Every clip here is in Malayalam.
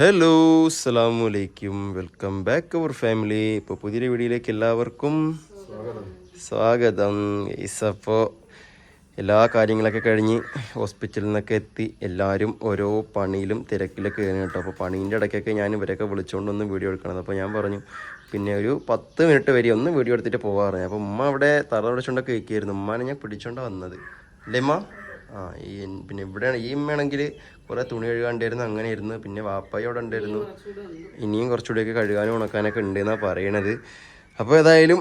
ഹലോ അസ്സാം വലൈക്കും വെൽക്കം ബാക്ക് അവർ ഫാമിലി ഇപ്പോൾ പുതിയ വീഡിയോയിലേക്ക് എല്ലാവർക്കും സ്വാഗതം. ഇസപ്പോ എല്ലാ കാര്യങ്ങളൊക്കെ കഴിഞ്ഞ് ഹോസ്പിറ്റലിൽ നിന്നൊക്കെ എത്തി. എല്ലാവരും ഓരോ പണിയിലും തിരക്കിലൊക്കെ കയറി കേട്ടോ. അപ്പോൾ പണീന്റെ ഇടയ്ക്കൊക്കെ ഞാൻ ഇവരൊക്കെ വിളിച്ചുകൊണ്ടൊന്ന് വീഡിയോ എടുക്കണം അപ്പോൾ ഞാൻ പറഞ്ഞു പിന്നെ ഒരു പത്ത് മിനിറ്റ് വരെ ഒന്ന് വീഡിയോ എടുത്തിട്ട് പോകാറ്. അപ്പോൾ ഉമ്മ അവിടെ തറ പിടിച്ചുകൊണ്ടൊക്കെ ഇരിക്കുകയായിരുന്നു. ഉമ്മാനെ ഞാൻ പിടിച്ചോണ്ട് വന്നത്. അല്ലേ ഉമ്മ? ആ ഈ പിന്നെ ഇവിടെയാണ് ഈ ഉമ്മയാണെങ്കിൽ കുറേ തുണി കഴുകാണ്ടായിരുന്നു അങ്ങനെ ഇരുന്നു പിന്നെ വാപ്പായി അവിടെ ഉണ്ടായിരുന്നു. ഇനിയും കുറച്ചുകൂടിയൊക്കെ കഴുകാനും ഉണക്കാനൊക്കെ ഉണ്ട് എന്നാണ് പറയണത്. അപ്പോൾ ഏതായാലും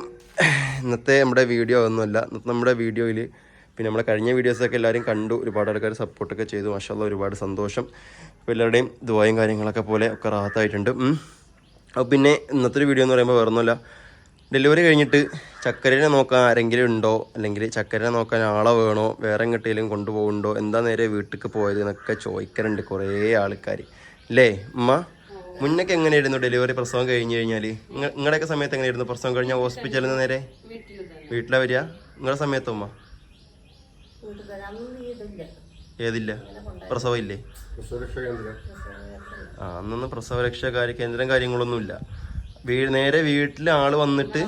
ഇന്നത്തെ നമ്മുടെ വീഡിയോ ഒന്നുമല്ല ഇന്നത്തെ നമ്മുടെ വീഡിയോയിൽ പിന്നെ നമ്മുടെ കഴിഞ്ഞ വീഡിയോസൊക്കെ എല്ലാവരും കണ്ടു. ഒരുപാട് ആൾക്കാർ സപ്പോർട്ടൊക്കെ ചെയ്തു. മാഷാല്ല ഒരുപാട് സന്തോഷം. അപ്പോൾ എല്ലാവരുടെയും ദുബായും കാര്യങ്ങളൊക്കെ പോലെ ഒക്കെ റാഹത്തായിട്ടുണ്ട്. ഉം. അപ്പോൾ പിന്നെ ഇന്നത്തെ ഒരു വീഡിയോ എന്ന് പറയുമ്പോൾ വേറൊന്നുമല്ല. ഡെലിവറി കഴിഞ്ഞിട്ട് ചക്കരനെ നോക്കാൻ ആരെങ്കിലും ഉണ്ടോ? അല്ലെങ്കിൽ ചക്കരനെ നോക്കാൻ ആളെ വേണോ? വേറെ എങ്ങോട്ടേലും കൊണ്ടുപോകുന്നുണ്ടോ? എന്താ നേരെ വീട്ടിലേക്ക് പോയത് എന്നൊക്കെ ചോദിക്കാറുണ്ട് കുറേ ആൾക്കാർ അല്ലേ ഉമ്മ മുന്നൊക്കെ എങ്ങനെയായിരുന്നു ഡെലിവറി പ്രസവം കഴിഞ്ഞ് കഴിഞ്ഞാൽ നിങ്ങളുടെയൊക്കെ സമയത്ത് എങ്ങനെയായിരുന്നു പ്രസവം കഴിഞ്ഞാൽ ഹോസ്പിറ്റലിൽ നിന്ന് നേരെ? വീട്ടിലാ വരിക? നിങ്ങളുടെ സമയത്ത് ഉമ്മ? ഏതില്ല. പ്രസവം ഇല്ലേ? ആ അന്നൊന്നും പ്രസവരക്ഷാ കാര്യ കേന്ദ്രം കാര്യങ്ങളൊന്നുമില്ല. നേരെ വീട്ടിൽ ആൾ വന്നിട്ട്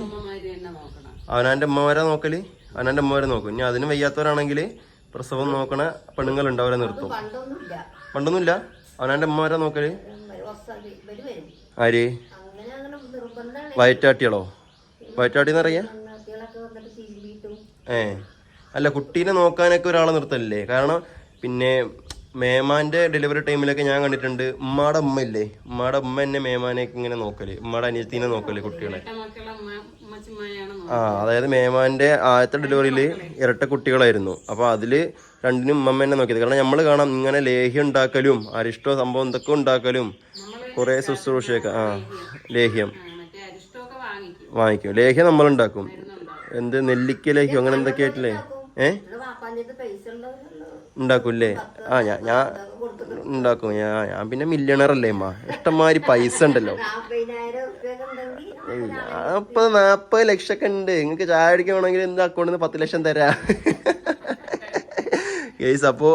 അവനാന്റെ അമ്മമാരെ നോക്കൽ? അവനാന്റെ അമ്മമാരെ നോക്കും. ഇനി അതിന് വയ്യാത്തവരാണെങ്കിൽ പ്രസവം നോക്കണ പെണ്ണുങ്ങളുണ്ട് അവരെ നിർത്തും. പണ്ടൊന്നുമില്ല. അവനാന്റെ അമ്മമാരെ നോക്കൽ? ആര്? വയറ്റാട്ടികളോ? വയറ്റാട്ടി എന്നറിയാ ഏ. അല്ല കുട്ടീനെ നോക്കാനൊക്കെ ഒരാളെ നിർത്തല്ലേ കാരണം പിന്നെ മേമാന്റെ ഡെലിവറി ടൈമിലൊക്കെ ഞാൻ കണ്ടിട്ടുണ്ട്. ഉമ്മാടെ ഉമ്മ ഇല്ലേ ഉമ്മാടെ ഉമ്മ എന്നെ മേമാനെയൊക്കെ ഇങ്ങനെ നോക്കൽ. ഉമ്മാടെ അനിയത്തിനെ നോക്കൽ കുട്ടികളെ. ആ അതായത് മേമാന്റെ ആദ്യത്തെ ഡെലിവറിയിൽ ഇരട്ട കുട്ടികളായിരുന്നു. അപ്പൊ അതിൽ രണ്ടിനും ഉമ്മമ്മ എന്നെ നോക്കിയത്. കാരണം നമ്മൾ കാണാം ഇങ്ങനെ ലേഹ്യം ഉണ്ടാക്കലും അരിഷ്ടോ സംഭവം എന്തൊക്കെ ഉണ്ടാക്കലും കുറെ ശുശ്രൂഷയൊക്കെ ആ ലേഹ്യം. വാങ്ങിക്കും. ലേഹ്യം നമ്മളുണ്ടാക്കും എന്ത് നെല്ലിക്ക ലേഹ്യം അങ്ങനെ എന്തൊക്കെ ആയിട്ടില്ലേ ഏ ഉണ്ടാക്കൂല്ലേ? ആ ഞാൻ ഞാൻ ഉണ്ടാക്കും. ഞാൻ ഞാൻ പിന്നെ മില്യണർ അല്ലേ അമ്മ ഇഷ്ടംമാതിരി പൈസ ഉണ്ടല്ലോ. നാൽപ്പത് നാൽപ്പത് ലക്ഷമൊക്കെ ഉണ്ട്. നിങ്ങൾക്ക് ചായ അടിക്കണമെങ്കിൽ എന്ത് അക്കൗണ്ടിൽ നിന്ന് പത്ത് ലക്ഷം തരാ. കേസ് അപ്പോ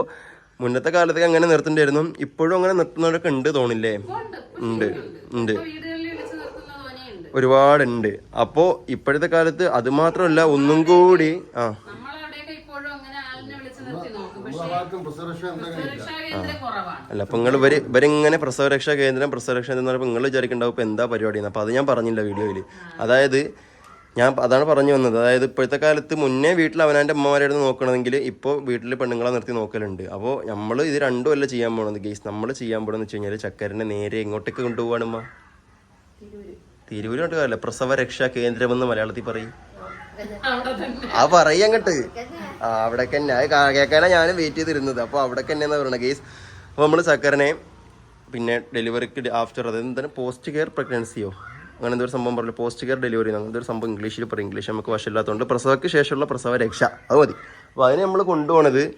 മുന്നത്തെ കാലത്തൊക്കെ അങ്ങനെ നിർത്തേണ്ടിയിരുന്നു ഇപ്പോഴും അങ്ങനെ നിർത്തുന്നവരൊക്കെ ഉണ്ട് തോന്നില്ലേ? ഉണ്ട് ഉണ്ട്. ഒരുപാടുണ്ട്. അപ്പോ ഇപ്പോഴത്തെ കാലത്ത് അത് മാത്രമല്ല ഒന്നും കൂടി ആ നമ്മളവിടെയൊക്കെ ഇപ്പോഴും അങ്ങനെ ആളിനെ വിളിച്ച് നിർത്തി നോക്കും പക്ഷേ സുരക്ഷാ കേന്ദ്രം കുറവാണ് അല്ല അപ്പൊ നിങ്ങൾ ഇവർ ഇവരിങ്ങനെ പ്രസവരക്ഷാ കേന്ദ്രം പ്രസവരക്ഷ എന്ന് പറയുമ്പോൾ നിങ്ങൾ വിചാരിക്കണ്ടാവും ഇപ്പൊ എന്താ പരിപാടി അപ്പൊ അത് ഞാൻ പറഞ്ഞില്ല വീഡിയോയിൽ അതായത് ഞാൻ അതാണ് പറഞ്ഞു വന്നത്. അതായത് ഇപ്പോഴത്തെ കാലത്ത് മുന്നേ വീട്ടിൽ അവനാന്റെ അമ്മമാരായിരുന്നു നോക്കണമെങ്കിൽ ഇപ്പോൾ വീട്ടിൽ പെണ്ണുങ്ങളെ നിർത്തി നോക്കലുണ്ട്. അപ്പോൾ നമ്മൾ ഇത് രണ്ടും അല്ല ചെയ്യാൻ പോണത്. ഗെയ്സ് നമ്മൾ ചെയ്യാൻ പോകണമെന്ന് വെച്ച് കഴിഞ്ഞാൽ ചക്കരനെ നേരെ എങ്ങോട്ടേക്ക് കൊണ്ടുപോകണമ്മ തിരുവനന്തപുരം പ്രസവ രക്ഷാ കേന്ദ്രം എന്ന് മലയാളത്തിൽ പറയും. ആ പറയും അവിടെ തന്നെ. അത് കാ- ഞാൻ വെയിറ്റ് ചെയ്തിരുന്നത്. അപ്പോൾ അവിടെ തന്നെ പറയുന്നത് കേസ് അപ്പോൾ നമ്മൾ സക്കറിനെ പിന്നെ ഡെലിവറിക്ക് ആഫ്റ്റർ അതായത് എന്താണ്? പോസ്റ്റ് കെയർ പ്രഗ്നൻസിയോ അങ്ങനെ എന്തൊരു സംഭവം പറഞ്ഞു പോസ്റ്റ് കെയർ ഡെലിവറി അങ്ങനത്തെ ഒരു സംഭവം ഇംഗ്ലീഷിൽ പറയും. ഇംഗ്ലീഷ് നമുക്ക് വശമില്ലാത്തതുകൊണ്ട് പ്രസവയ്ക്ക് ശേഷമുള്ള പ്രസവ രക്ഷ. അത് മതി. അപ്പോൾ അതിനെ നമ്മൾ കൊണ്ടുപോണത്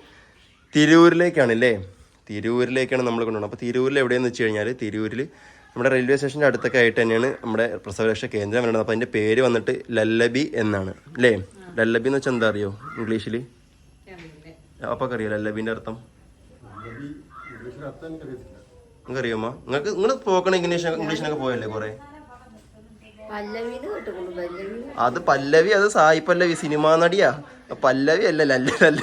തിരൂരിലേക്കാണ് അല്ലേ? തിരൂരിലേക്കാണ് നമ്മൾ കൊണ്ടുപോകുന്നത് അപ്പോൾ തിരൂരിൽ എവിടെയെന്ന് വെച്ച് കഴിഞ്ഞാൽ തിരൂരിൽ നമ്മുടെ റെയിൽവേ സ്റ്റേഷന്റെ അടുത്തൊക്കെ ആയിട്ട് തന്നെയാണ് നമ്മുടെ പ്രസവരക്ഷ കേന്ദ്രം വരുന്നത് അപ്പോൾ അതിന്റെ പേര് വന്നിട്ട് ലല്ലബി എന്നാണ്. അല്ലേ? ലല്ലബി എന്ന് വെച്ചാൽ എന്താ അറിയോ? ഇംഗ്ലീഷിൽ അപ്പൊക്കെ അറിയോ ലല്ലബിന്റെ അർത്ഥം? നിങ്ങൾക്ക് അറിയാമോ നിങ്ങൾക്ക് നിങ്ങൾ പോക്കണ ഇംഗ്ലീഷ് ഇംഗ്ലീഷിനൊക്കെ പോയല്ലേ കുറേ? അത് പല്ലവി അത് സായി പല്ലവി സിനിമാ നടിയാ. പല്ലവി അല്ല ലല്ല ലല്ല.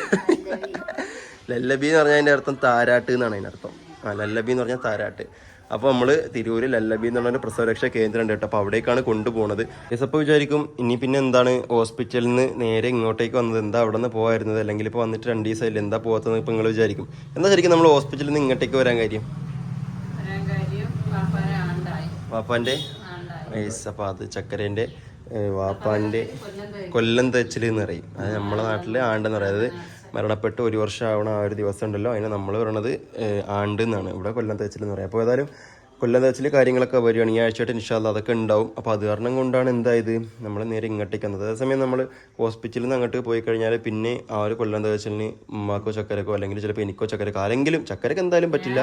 ലല്ലബി. എന്ന് പറഞ്ഞാൽ അതിന്റെ അർത്ഥം താരാട്ട് എന്നാണ് അതിന്റെ അർത്ഥം. ആ ലല്ലബി എന്ന് പറഞ്ഞാൽ താരാട്ട്. അപ്പോൾ നമ്മൾ തിരൂരിൽ ലല്ലബി എന്ന് പറഞ്ഞൊരു പ്രസവരക്ഷാ കേന്ദ്രം ഉണ്ട് കേട്ടോ. അപ്പോൾ അവിടേക്കാണ് കൊണ്ടുപോകുന്നത് അപ്പോൾ വിചാരിക്കും ഇനി പിന്നെ എന്താണ് ഹോസ്പിറ്റലിൽ നിന്ന് നേരെ ഇങ്ങോട്ടേക്ക് വന്നത്? എന്താ അവിടെ നിന്ന് പോകായിരുന്നത് അല്ലെങ്കിൽ ഇപ്പോൾ വന്നിട്ട് രണ്ട് ദിവസമായില്ല എന്താ പോകാത്തതെന്ന് ഇപ്പോൾ നിങ്ങൾ വിചാരിക്കും. എന്താ ശരിക്കും നമ്മൾ ഹോസ്പിറ്റലിൽ നിന്ന് ഇങ്ങോട്ടേക്ക് വരാൻ കാര്യം? വാപ്പാന്റെ ഐസ് അപ്പോൾ അത് ചക്കരേന്റെ വാപ്പാന്റെ കൊല്ലം തെച്ചിൽ എന്ന് പറയും. അത് നമ്മുടെ നാട്ടിൽ ആണ്ടെന്ന് പറയും. അതായത് മരണപ്പെട്ട് ഒരു വർഷം ആ ഒരു ദിവസം ഉണ്ടല്ലോ അതിനെ നമ്മൾ പറയണത് ആണ്ട് എന്നാണ് ഇവിടെ കൊല്ലം തേച്ചിൽ എന്ന് പറയും. അപ്പോൾ ഏതായാലും കൊല്ലം തേച്ചിൽ കാര്യങ്ങളൊക്കെ വരികയാണ്. ഈ ആഴ്ചയായിട്ട് ഇൻഷാല്ല അതൊക്കെ ഉണ്ടാവും. അപ്പോൾ അത് കാരണം കൊണ്ടാണ് എന്തായത് നമ്മൾ നേരെ ഇങ്ങോട്ടേക്ക് വന്നത് അതേസമയം നമ്മൾ ഹോസ്പിറ്റലിൽ നിന്ന് അങ്ങോട്ട് പോയി കഴിഞ്ഞാൽ പിന്നെ ആ ഒരു കൊല്ലം തേച്ചലിന് ഉമ്മാക്കോ ചക്കരക്കോ അല്ലെങ്കിൽ ചിലപ്പോൾ എനിക്കോ ചക്കരക്കോ ആരെങ്കിലും ചക്കരക്ക് എന്തായാലും പറ്റില്ല.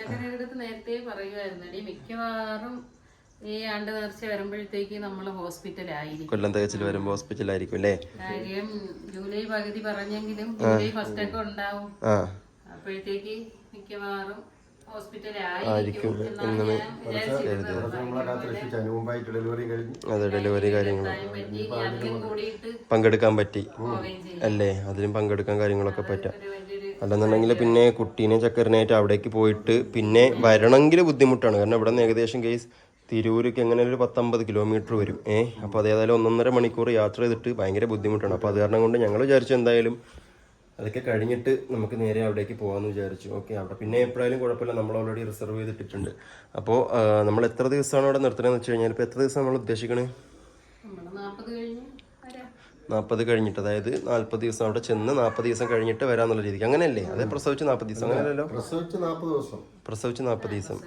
ചക്കരയുടെ നേരത്തെ പറയുമായിരുന്നു മിക്കവാറും ഈ ആണ്ട് നേർച്ച വരുമ്പോഴത്തേക്ക് നമ്മൾ ഹോസ്പിറ്റലായിരിക്കും. കൊല്ലം തികച്ചിൽ വരുമ്പോൾ ഹോസ്പിറ്റലായിരിക്കും അല്ലേ? കാര്യം ജൂലൈ പകുതി പറഞ്ഞെങ്കിലും ജൂലൈ ഫസ്റ്റ് ഒക്കെ ഉണ്ടാവും അപ്പോഴത്തേക്ക് മിക്കവാറും അത് ഡെലിവറി കഴിഞ്ഞ് അതെ ഡെലിവറി കാര്യങ്ങൾ പങ്കെടുക്കാൻ പറ്റി. അല്ലേ? അതിലും പങ്കെടുക്കാൻ കാര്യങ്ങളൊക്കെ പറ്റാം. അല്ലെന്നുണ്ടെങ്കിൽ പിന്നെ കുട്ടീനെ ചക്കരനായിട്ട് അവിടേക്ക് പോയിട്ട് പിന്നെ വരണമെങ്കിൽ ബുദ്ധിമുട്ടാണ്. കാരണം ഇവിടെ നിന്ന് ഏകദേശം കേസ് തിരൂർക്ക് എങ്ങനെ ഒരു പത്തൊമ്പത് കിലോമീറ്റർ വരും. ഏഹ് അപ്പോൾ അത് ഏതായാലും ഒന്നൊന്നര മണിക്കൂർ യാത്ര ചെയ്തിട്ട് ഭയങ്കര ബുദ്ധിമുട്ടാണ്. അപ്പോൾ അത് കാരണം കൊണ്ട് ഞങ്ങൾ വിചാരിച്ചു എന്തായാലും അതൊക്കെ കഴിഞ്ഞിട്ട് നമുക്ക് നേരെ അവിടേക്ക് പോകാമെന്ന് വിചാരിച്ചു. ഓക്കെ അവിടെ പിന്നെ എപ്പോഴായാലും കുഴപ്പമില്ല. നമ്മൾ ഓൾറെഡി റിസർവ് ചെയ്തിട്ടിട്ടുണ്ട്. അപ്പോൾ നമ്മൾ എത്ര ദിവസമാണ് അവിടെ നിർത്തണമെന്ന് വെച്ച് കഴിഞ്ഞാൽ ഇപ്പോൾ എത്ര ദിവസം നമ്മൾ ഉദ്ദേശിക്കണേ? നാൽപ്പത് കഴിഞ്ഞിട്ട് അതായത് നാൽപ്പത് ദിവസം അവിടെ ചെന്ന് നാൽപ്പത് ദിവസം കഴിഞ്ഞിട്ട് വരാന്നുള്ള രീതിക്ക്. അങ്ങനെയല്ലേ? അതെ പ്രസവിച്ച് നാൽപ്പത് ദിവസം. അങ്ങനെയല്ലോ പ്രസവിച്ച് നാൽപ്പത് ദിവസം. പ്രസവിച്ച് നാൽപ്പത് ദിവസം.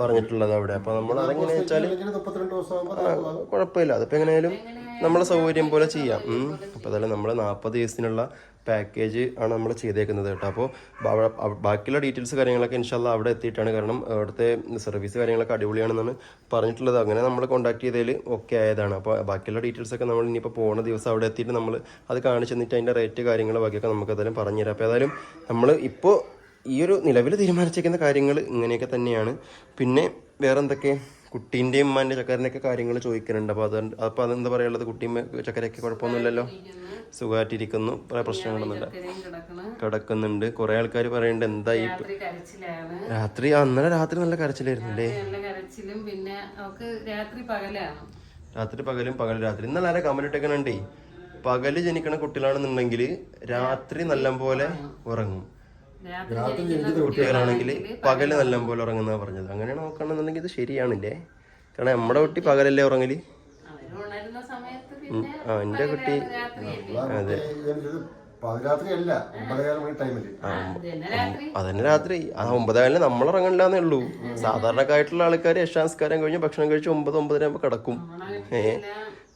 പറഞ്ഞിട്ടുള്ളത് അവിടെ. അപ്പോൾ നമ്മൾ അതെങ്ങനെ വെച്ചാൽ ആകുമ്പോൾ കുഴപ്പമില്ല. അതിപ്പോൾ എങ്ങനെയാലും നമ്മളെ സൗകര്യം പോലെ ചെയ്യാം. ഉം. അപ്പോൾ അതായത് നമ്മൾ നാൽപ്പത് ദിവസത്തിനുള്ള പാക്കേജ് ആണ് നമ്മൾ ചെയ്തേക്കുന്നത് കേട്ടോ. അപ്പോൾ ബാക്കിയുള്ള ഡീറ്റെയിൽസ് കാര്യങ്ങളൊക്കെ ഇൻഷാല്ല അവിടെ എത്തിയിട്ടാണ്. കാരണം അവിടുത്തെ സർവീസ് കാര്യങ്ങളൊക്കെ അടിപൊളിയാണെന്നാണ് പറഞ്ഞിട്ടുള്ളത്. അങ്ങനെ നമ്മൾ കോൺടാക്ട് ചെയ്തതിൽ ഓക്കെ ആയതാണ്. അപ്പോൾ ബാക്കിയുള്ള ഡീറ്റെയിൽസ് ഒക്കെ നമ്മൾ ഇനിയിപ്പോൾ പോകുന്ന ദിവസം അവിടെ എത്തിയിട്ട് നമ്മൾ അത് കാണിച്ചു തന്നിട്ട് അതിന്റെ റേറ്റ് കാര്യങ്ങൾ ബാക്കിയൊക്കെ നമുക്ക് ഏതായാലും പറഞ്ഞുതരാം. അപ്പോൾ ഏതായാലും നമ്മൾ ഇപ്പോൾ ഈ ഒരു നിലവിൽ തീരുമാനിച്ചിരിക്കുന്ന കാര്യങ്ങൾ ഇങ്ങനെയൊക്കെ തന്നെയാണ്. പിന്നെ വേറെ എന്തൊക്കെ കുട്ടീന്റെയും ഉമ്മാന്റെ ചക്കരനൊക്കെ കാര്യങ്ങൾ ചോദിക്കുന്നുണ്ട് അപ്പോൾ അത് അപ്പോൾ അതെന്താ പറയുള്ളത് കുട്ടിയും ചക്കരയൊക്കെ കുഴപ്പമൊന്നുമില്ലല്ലോ? സുഖമായിട്ടിരിക്കുന്നു. പല പ്രശ്നങ്ങളൊന്നുമില്ല കിടക്കുന്നുണ്ട്. കുറേ ആൾക്കാർ പറയുന്നുണ്ട് എന്താ ഈ രാത്രി അന്നലെ രാത്രി നല്ല കരച്ചിലായിരുന്നു അല്ലേ? നല്ല കരച്ചിലും പിന്നെ രാത്രി പകലാണ്. രാത്രി പകലും പകൽ രാത്രി ഇന്നലെ ആരെ കമന്റ് ഇട്ടേക്കണുണ്ടേ പകൽ ജനിക്കണ കുട്ടികളാണെന്നുണ്ടെങ്കിൽ രാത്രി നല്ലപോലെ ഉറങ്ങും. രാത്രി ജനിക്കുന്ന കുട്ടികളാണെങ്കിൽ പകൽ നല്ലപോലെ ഉറങ്ങുന്ന പറഞ്ഞത്. അങ്ങനെ നോക്കണമെന്നുണ്ടെങ്കിൽ ഇത് ശരിയാണില്ലേ? കാരണം നമ്മുടെ കുട്ടി പകലല്ലേ ഉറങ്ങൽ? അവർ ഉണരുന്ന സമയത്ത് പിന്നെ ആ എന്റെ കുട്ടി അതെ. അതന്നെ രാത്രി. അതന്നെ രാത്രി. ആ ഒമ്പതായാലും നമ്മൾ ഉറങ്ങണില്ലാന്നേ ഉള്ളൂ. സാധാരണക്കായിട്ടുള്ള ആൾക്കാർ യശാംസ്കാരം കഴിഞ്ഞ് ഭക്ഷണം കഴിച്ച് ഒമ്പത് ഒമ്പതര ആകുമ്പോൾ കിടക്കും. ഏ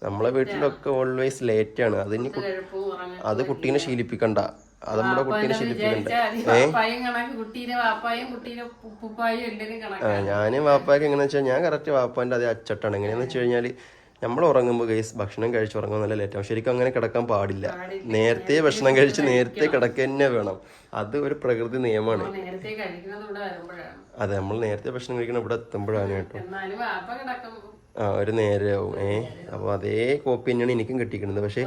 നമ്മളെ വീട്ടിലൊക്കെ ഓൾവേസ് ലേറ്റ് ആണ്. അതിന് അത് കുട്ടീനെ ശീലിപ്പിക്കണ്ട. അത് നമ്മുടെ കുട്ടീനെ ഞാൻ വാപ്പാക്ക് എങ്ങനെയാ വെച്ചാൽ ഞാൻ കറക്റ്റ് വാപ്പാന്റെ അതേ അച്ചട്ടാണ്. എങ്ങനെയാന്ന് വെച്ച് കഴിഞ്ഞാൽ നമ്മൾ ഉറങ്ങുമ്പോൾ ഗൈസ് ഭക്ഷണം കഴിച്ച് ഉറങ്ങുമ്പോൾ നല്ല ലേറ്റ് ശരിക്കും അങ്ങനെ കിടക്കാൻ പാടില്ല. നേരത്തെ ഭക്ഷണം കഴിച്ച് നേരത്തെ കിടക്കന്നെ തന്നെ വേണം. അത് ഒരു പ്രകൃതി നിയമമാണ്. അതെ നമ്മൾ നേരത്തെ ഭക്ഷണം കഴിക്കണം ഇവിടെ എത്തുമ്പോഴാണ് കേട്ടോ. കിടക്കും ആ ഒരു നേരെയാവും ഏ? അപ്പോൾ അതേ കോപ്പി തന്നെയാണ് എനിക്കും കിട്ടിക്കുന്നത് പക്ഷേ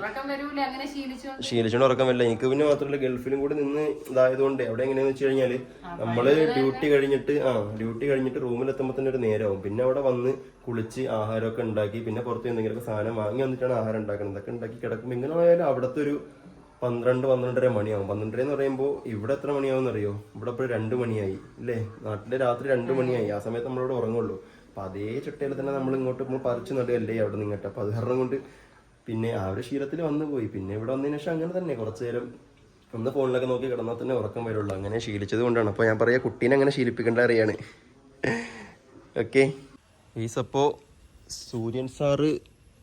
ശീലിച്ചോണ്ട് ഉറക്കം വരില്ല. എനിക്ക് പിന്നെ മാത്രമല്ല ഗൾഫിലും കൂടി നിന്ന് ഇതായതുകൊണ്ട് അവിടെ എങ്ങനെയാന്ന് വെച്ച് കഴിഞ്ഞാൽ നമ്മൾ ഡ്യൂട്ടി കഴിഞ്ഞിട്ട് ആ ഡ്യൂട്ടി കഴിഞ്ഞിട്ട് റൂമിലെത്തുമ്പോൾ തന്നെ ഒരു നേരമാവും പിന്നെ അവിടെ വന്ന് കുളിച്ച് ആഹാരമൊക്കെ ഉണ്ടാക്കി പിന്നെ പുറത്ത് എന്തെങ്കിലുമൊക്കെ സാധനം വാങ്ങി വന്നിട്ടാണ് ആഹാരം ഉണ്ടാക്കുന്നത്. അതൊക്കെ ഉണ്ടാക്കി കിടക്കുമ്പോൾ ഇങ്ങനെ ആയാലും അവിടുത്തെ ഒരു പന്ത്രണ്ട് പന്ത്രണ്ടര മണിയാവും. പന്ത്രണ്ടര എന്ന് പറയുമ്പോൾ ഇവിടെ എത്ര മണിയാവും എന്നറിയോ ഇവിടെ ഇപ്പോൾ രണ്ട് മണിയായി അല്ലേ നാട്ടിലെ രാത്രി രണ്ട് മണിയായി. ആ സമയത്ത് നമ്മളിവിടെ ഉറങ്ങുള്ളൂ. അപ്പൊ അതേ ചട്ടയിൽ തന്നെ നമ്മൾ ഇങ്ങോട്ട് പറിച്ചു നടുകയല്ലേ അവിടെ നിങ്ങട്ട് അപ്പൊ അത് കാരണം കൊണ്ട് പിന്നെ ആ ഒരു ശീലത്തിൽ വന്നു പോയി. പിന്നെ ഇവിടെ വന്നതിന് ശേഷം അങ്ങനെ തന്നെ കുറച്ചു നേരം ഒന്ന് ഫോണിലൊക്കെ നോക്കി കിടന്നാൽ തന്നെ ഉറക്കം വരുള്ളൂ. അങ്ങനെ ശീലിച്ചത് കൊണ്ടാണ്. അപ്പോൾ ഞാൻ പറയാ കുട്ടീനെ അങ്ങനെ ശീലിപ്പിക്കേണ്ട അറിയാണ് ഓക്കെ ഈസപ്പോ സൂര്യൻ സാറ്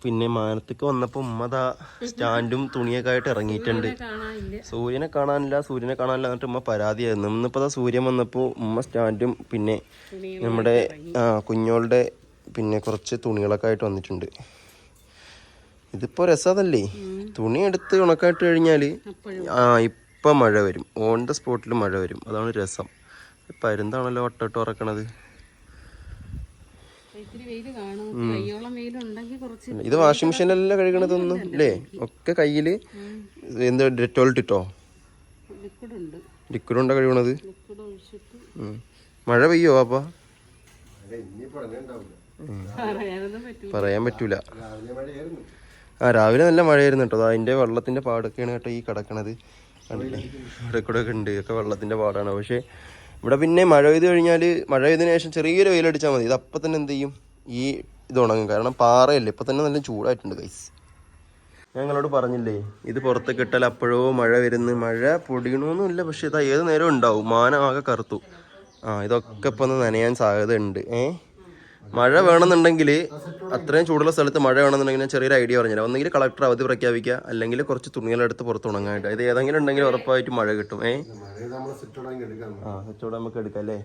പിന്നെ മാനത്തേക്ക് വന്നപ്പോൾ ഉമ്മതാ സ്റ്റാൻഡും തുണിയൊക്കെ ആയിട്ട് ഇറങ്ങിയിട്ടുണ്ട്. സൂര്യനെ കാണാനില്ല. സൂര്യനെ കാണാനില്ല എന്നിട്ട് ഉമ്മ പരാതിയായിരുന്നു. ഇന്നിപ്പോൾ സൂര്യൻ വന്നപ്പോൾ ഉമ്മ സ്റ്റാൻഡും പിന്നെ നമ്മുടെ കുഞ്ഞോളുടെ പിന്നെ കുറച്ച് തുണികളൊക്കെ ആയിട്ട് വന്നിട്ടുണ്ട്. ഇതിപ്പോ രസതല്ലേ? തുണി എടുത്ത് ഉണക്കായിട്ട് കഴിഞ്ഞാൽ ആ ഇപ്പം മഴ വരും. ഓൺ ദ സ്പോട്ടിൽ മഴ വരും. അതാണ് രസം. പരുന്താണല്ലോ ഒട്ടോട്ട് ഉറക്കണത്. ഇത് വാഷിംഗ് മെഷീനിലല്ല കഴുകണതൊന്നും അല്ലേ? ഒക്കെ കയ്യിൽ എന്താ ഡെറ്റോൾ ഇട്ടിട്ടോ ലിക്വിഡ് ഉണ്ട്. ലിക്വിഡ് ഉണ്ടോ കഴുകണത്? മഴ പെയ്യോ അപ്പാ പറയാൻ പറ്റൂല. രാവിലെ മഴയായിരുന്നു. ആ രാവിലെ നല്ല മഴയായിരുന്നു കേട്ടോ. അതിന്റെ വെള്ളത്തിന്റെ പാടൊക്കെയാണ് കേട്ടോ ഈ കിടക്കണത്. കണ്ടില്ലേ? ഒക്കെ ഉണ്ട്. ഇതൊക്കെ വെള്ളത്തിന്റെ പാടാണ്. പക്ഷേ ഇവിടെ പിന്നെ മഴ പെയ്ത് കഴിഞ്ഞാൽ മഴ പെയ്തതിന് ശേഷം ചെറിയൊരു വെയിലടിച്ചാൽ മതി. ഇത് അപ്പം തന്നെ എന്ത് ചെയ്യും? ഈ ഇത് ഉണങ്ങും. കാരണം പാറയല്ലേ ഇപ്പം തന്നെ നല്ല ചൂടായിട്ടുണ്ട് ഗൈസ് ഞങ്ങളോട് പറഞ്ഞില്ലേ ഇത് പുറത്ത് ഇട്ടാൽ അപ്പോഴോ മഴ വരുന്നു? മഴ പൊടിയണമെന്നില്ല പക്ഷേ ഇതാ ഏത് നേരം ഉണ്ടാവും. മാനം ആകെ കറുത്തു. ആ ഇതൊക്കെ ഇപ്പം ഒന്ന് നനയാൻ സാധ്യത ഉണ്ട് ഏ? മഴ വേണമെന്നുണ്ടെങ്കിൽ അത്രയും ചൂടുള്ള സ്ഥലത്ത് മഴ വേണമെന്നുണ്ടെങ്കിൽ ഞാൻ ചെറിയൊരു ഐഡിയ പറഞ്ഞുതരാം. ഒന്നെങ്കിൽ കളക്ടർ അവധി പ്രഖ്യാപിക്കുക അല്ലെങ്കിൽ കുറച്ച് തുണികളെടുത്ത് പുറത്ത് ഉണങ്ങാനായിട്ട്. ഇത് ഏതെങ്കിലും ഉണ്ടെങ്കിൽ ഉറപ്പായിട്ട് മഴ കിട്ടും. ഏ? ആ ചൂട് നമുക്ക് എടുക്കാം അല്ലേ?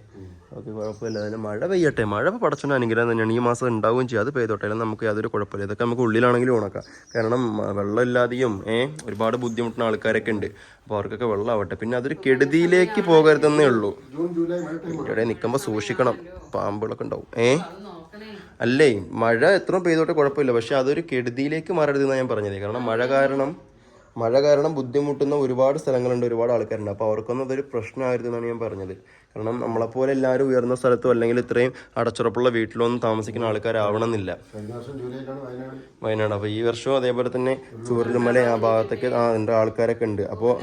ഓക്കെ കുഴപ്പമില്ല. അതിന് മഴ പെയ്യട്ടെ. മഴ പടച്ചോണ്ട് അനുഗ്രഹം തന്നെയാണ്. ഈ മാസം ഉണ്ടാവുകയും ചെയ്യും. അത് പെയ്തോട്ടെ. അല്ലെങ്കിൽ നമുക്ക് യാതൊരു കുഴപ്പമില്ല. ഇതൊക്കെ നമുക്ക് ഉള്ളിലാണെങ്കിലും ഉണക്കാം. കാരണം വെള്ളം വെള്ളമില്ലാതെയും ഏ ഒരുപാട് ബുദ്ധിമുട്ടുന്ന ആൾക്കാരൊക്കെ ഉണ്ട്. അപ്പോൾ അവർക്കൊക്കെ വെള്ളമാവട്ടെ. പിന്നെ അതൊരു കെടുതിയിലേക്ക് പോകരുതെന്നേ ഉള്ളൂ. ഇവിടെ നിൽക്കുമ്പോൾ സൂക്ഷിക്കണം. പാമ്പുകളൊക്കെ ഉണ്ടാവും. ഏ? അത് നോക്കണേ അല്ലേ? മഴ എത്ര പെയ്തോട്ടെ കുഴപ്പമില്ല. പക്ഷെ അതൊരു കെടുതിയിലേക്ക് മാറരുതെന്നാണ് ഞാൻ പറഞ്ഞത്. കാരണം മഴ കാരണം മഴ കാരണം ബുദ്ധിമുട്ടുന്ന ഒരുപാട് സ്ഥലങ്ങളുണ്ട് ഒരുപാട് ആൾക്കാരുണ്ട്. അപ്പോൾ അവർക്കൊന്നും അതൊരു പ്രശ്നമായിരുന്നെന്നാണ് ഞാൻ പറഞ്ഞത്. കാരണം നമ്മളെപ്പോലെ എല്ലാവരും ഉയർന്ന സ്ഥലത്തോ അല്ലെങ്കിൽ ഇത്രയും അടച്ചുറപ്പുള്ള വീട്ടിലൊന്നും താമസിക്കുന്ന ആൾക്കാരാവണമെന്നില്ല. എന്നില്ല വയനാട്. അപ്പോൾ ഈ വർഷവും അതേപോലെ തന്നെ ചൂരലുമല ആ ഭാഗത്തൊക്കെ ആ ആൾക്കാരൊക്കെ ഉണ്ട്. അപ്പോൾ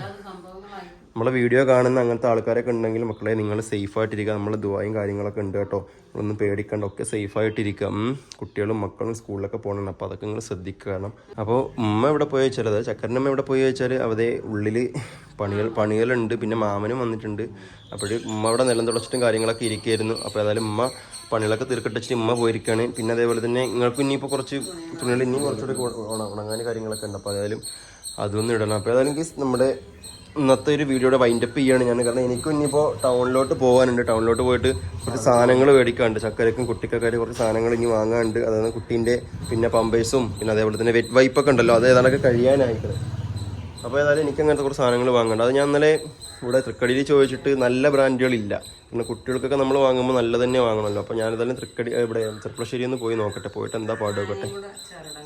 നമ്മളെ വീഡിയോ കാണുന്ന അങ്ങനത്തെ ആൾക്കാരൊക്കെ ഉണ്ടെങ്കിൽ മക്കളെ നിങ്ങൾ സേഫ് ആയിട്ടിരിക്കുക. നമ്മൾ ദുബായും കാര്യങ്ങളൊക്കെ ഉണ്ട് കേട്ടോ. നമ്മളൊന്നും പേടിക്കണ്ട ഒക്കെ സേഫ് ആയിട്ടിരിക്കുക. ഉം. കുട്ടികളും മക്കളും സ്കൂളിലൊക്കെ പോകണം അപ്പോൾ അതൊക്കെ നിങ്ങൾ ശ്രദ്ധിക്കുക കാരണം. അപ്പോൾ ഉമ്മ എവിടെ പോയി വെച്ചാൽ അതായത് ചക്കരന്റെ അമ്മ എവിടെ പോയി വെച്ചാൽ അവിടെ ഉള്ളിൽ പണികൾ പണികളുണ്ട്. പിന്നെ മാമനും വന്നിട്ടുണ്ട്. അപ്പോഴും ഉമ്മ അവിടെ നിലം തുളച്ചിട്ടും കാര്യങ്ങളൊക്കെ ഇരിക്കുകയായിരുന്നു അപ്പോൾ ഏതായാലും ഉമ്മ പണികളൊക്കെ തീർക്കട്ടിച്ചിട്ട് ഉമ്മ പോയിരിക്കുകയാണ് പിന്നെ അതേപോലെ തന്നെ നിങ്ങൾക്ക് ഇനിയിപ്പോൾ കുറച്ച് തുണികൾ ഇനിയും കുറച്ചുകൂടി ഉണ- ഉണങ്ങാൻ കാര്യങ്ങളൊക്കെ ഉണ്ട്. അപ്പോൾ ഏതായാലും അതൊന്നും ഇടണം. അപ്പോൾ ഏതായാലും നമ്മുടെ ഇന്നത്തെ ഒരു വീഡിയോയുടെ വൈൻഡപ്പ് ചെയ്യാണ് ഞാൻ. കാരണം എനിക്കും ഇനിയിപ്പോൾ ടൗണിലോട്ട് പോകാനുണ്ട്. ടൗണിലോട്ട് പോയിട്ട് കുറച്ച് സാധനങ്ങൾ മേടിക്കാനുണ്ട്. ചക്കരക്കും കുട്ടിക്കൊക്കെ കുറച്ച് സാധനങ്ങൾ ഇനി വാങ്ങാനുണ്ട്. അതായത് കുട്ടീന്റെ പിന്നെ പമ്പേഴ്സും പിന്നെ അതേപോലെ തന്നെ വെറ്റ് വൈപ്പൊക്കെ ഉണ്ടല്ലോ. അത് ഏതാണ്ടൊക്കെ കഴിയാനായിക്കണ്. അപ്പോൾ ഏതായാലും എനിക്ക് അങ്ങനത്തെ കുറച്ച് സാധനങ്ങൾ വാങ്ങേണ്ട. അത് ഞാൻ ഇന്നലെ ഇവിടെ തൃക്കടിയിൽ ചോദിച്ചിട്ട് നല്ല ബ്രാൻഡുകളില്ല. പിന്നെ കുട്ടികൾക്കൊക്കെ നമ്മൾ വാങ്ങുമ്പോൾ നല്ല തന്നെ വാങ്ങണമല്ലോ. അപ്പോൾ ഞാനിതായാലും തൃക്കടി ഇവിടെ ചെറുപ്പശ്ശേരി ഒന്ന് പോയി നോക്കട്ടെ. പോയിട്ട് എന്താ പാട് നോക്കട്ടെ.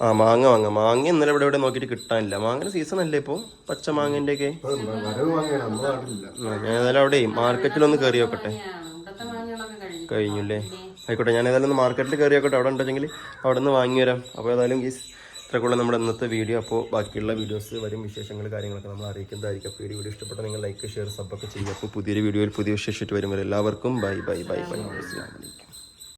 ആ മാങ്ങ വാങ്ങാം. മാങ്ങ ഇന്നലെ ഇവിടെ ഇവിടെ നോക്കിയിട്ട് കിട്ടാനില്ല. മാങ്ങയുടെ സീസൺ അല്ലേ ഇപ്പോൾ പച്ച മാങ്ങന്റെ ഒക്കെ? ഞാൻ ഏതായാലും അവിടെ മാർക്കറ്റിലൊന്ന് കയറി നോക്കട്ടെ. കഴിഞ്ഞു അല്ലേ ആയിക്കോട്ടെ ഞാൻ ഏതായാലും ഒന്ന് മാർക്കറ്റിൽ കയറി നോക്കട്ടെ. അവിടെ ഉണ്ടെങ്കിൽ അവിടെ നിന്ന് വാങ്ങി വരാം. അപ്പോൾ ഏതായാലും ഈ ഇത്രക്കുള്ള നമ്മുടെ ഇന്നത്തെ വീഡിയോ അപ്പോൾ ബാക്കിയുള്ള വീഡിയോസ് വരും വിശേഷങ്ങൾ കാര്യങ്ങളൊക്കെ നമ്മൾ അറിയിക്കുന്നതായിരിക്കും. അപ്പോൾ വീഡിയോ ഇഷ്ടപ്പെട്ട നിങ്ങൾ ലൈക്ക് ഷെയർ സബ്ബൊക്കെ ചെയ്യുക. അപ്പോൾ പുതിയൊരു വീഡിയോയിൽ പുതിയ വിശേഷമായിട്ട് വരുമ്പോൾ എല്ലാവർക്കും ബൈ ബൈ. Bye bye